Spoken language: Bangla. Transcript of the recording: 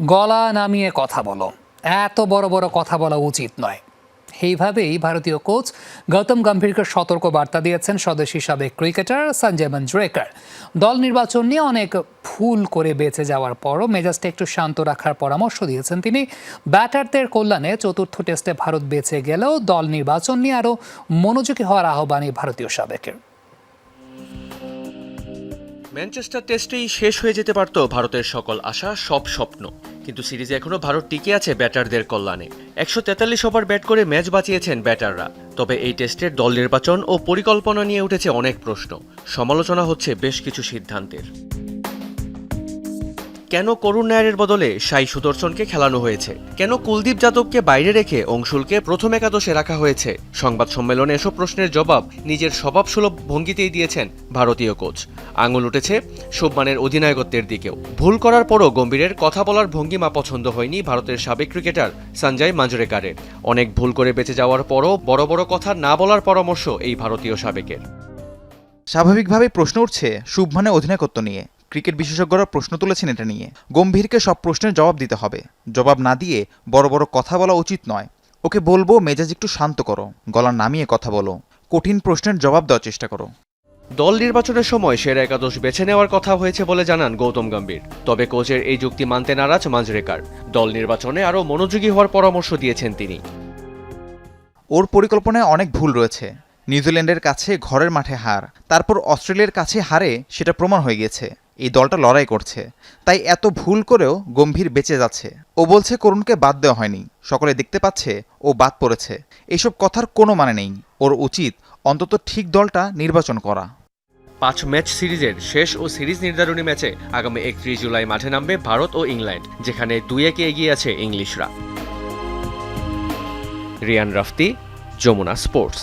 গলা নামিয়ে কথা বলো। এত বড় বড় কথা বলা উচিত নয়। এইভাবেই ভারতীয় কোচ গৌতম গম্ভীরকে সতর্ক বার্তা দিয়েছেন স্বদেশী সাবেক ক্রিকেটার সঞ্জয় মঞ্জরেকর। দল নির্বাচন নিয়ে অনেক ভুল করে বেঁচে যাওয়ার পরও মেজাজটা একটু শান্ত রাখার পরামর্শ দিয়েছেন তিনি। ব্যাটারদের কল্যাণে চতুর্থ টেস্টে ভারত বেঁচে গেলেও দল নির্বাচন নিয়ে আরও মনোযোগী হওয়ার আহ্বানই ভারতীয় সাবেকের। ম্যানচেস্টার টেস্টেই শেষ হয়ে যেতে পারত ভারতের সকল আশা, সব স্বপ্ন। কিন্তু সিরিজে এখনও ভারত টিকে আছে ব্যাটারদের কল্যাণে। একশো তেতাল্লিশ ওভার ব্যাট করে ম্যাচ বাঁচিয়েছেন ব্যাটাররা। তবে এই টেস্টের দল নির্বাচন ও পরিকল্পনা নিয়ে উঠেছে অনেক প্রশ্ন। সমালোচনা হচ্ছে বেশ কিছু সিদ্ধান্তের। কেন করুণ নায়ারের বদলে সাই সুদর্শনকে খেলানো হয়েছে? কেন কুলদীপ যাদবকে বাইরে রেখে অংশুলকে প্রথম একাদশে রাখা হয়েছে? সংবাদ সম্মেলনে এসব প্রশ্নের জবাব নিজের স্বভাবসুলভ ভঙ্গিতেই দিয়েছেন ভারতীয় কোচ। আঙুল উঠেছে শুভমানের অধিনায়কত্বের দিকেও। ভুল করার পরও গম্ভীরের কথা বলার ভঙ্গিমা পছন্দ হয়নি ভারতের সাবেক ক্রিকেটার সঞ্জয় মাঞ্জরেকারের। অনেক ভুল করে বেঁচে যাওয়ার পরও বড় বড় কথা না বলার পরামর্শ এই ভারতীয় সাবেকের। স্বাভাবিকভাবেই প্রশ্ন উঠছে শুভমানের অধিনায়কত্ব নিয়ে। ক্রিকেট বিশেষজ্ঞরা প্রশ্ন তুলেছেন এটা নিয়ে। গম্ভীরকে সব প্রশ্নের জবাব দিতে হবে। জবাব না দিয়ে বড় বড় কথা বলা উচিত নয়। ওকে বলব মেজাজ একটু শান্ত করো। গলা নামিয়ে কথা বলো। কঠিন প্রশ্নের জবাব দেওয়ার চেষ্টা করো। দল নির্বাচনের সময় সেরা একাদশ বেছে নেওয়ার কথা হয়েছে বলে জানান গৌতম গম্ভীর। তবে কোচের এই যুক্তি মানতে নারাজ মাঞ্জরেকার দল নির্বাচনে আরও মনোযোগী হওয়ার পরামর্শ দিয়েছেন তিনি। ওর পরিকল্পনায় অনেক ভুল রয়েছে। নিউজিল্যান্ডের কাছে ঘরের মাঠে হার তারপর অস্ট্রেলিয়ার কাছে হারে সেটা প্রমাণ হয়ে গেছে এই দলটা লড়াই করছে। তাই এত ভুল করেও গম্ভীর বেঁচে যাচ্ছে। ও বলছে করুণকে বাদ দেওয়া হয়নি। সকলে দেখতে পাচ্ছে ও বাদ পড়েছে। এসব কথার কোনো মানে নেই। ওর উচিত অন্তত ঠিক দলটা নির্বাচন করা। পাঁচ ম্যাচ সিরিজের শেষ ও সিরিজ নির্ধারণী ম্যাচে আগামী একত্রিশ জুলাই মাঠে নামবে ভারত ও ইংল্যান্ড, যেখানে দুই একে এগিয়ে আছে ইংলিশরা। রিয়ান রাফতি, যমুনা স্পোর্টস।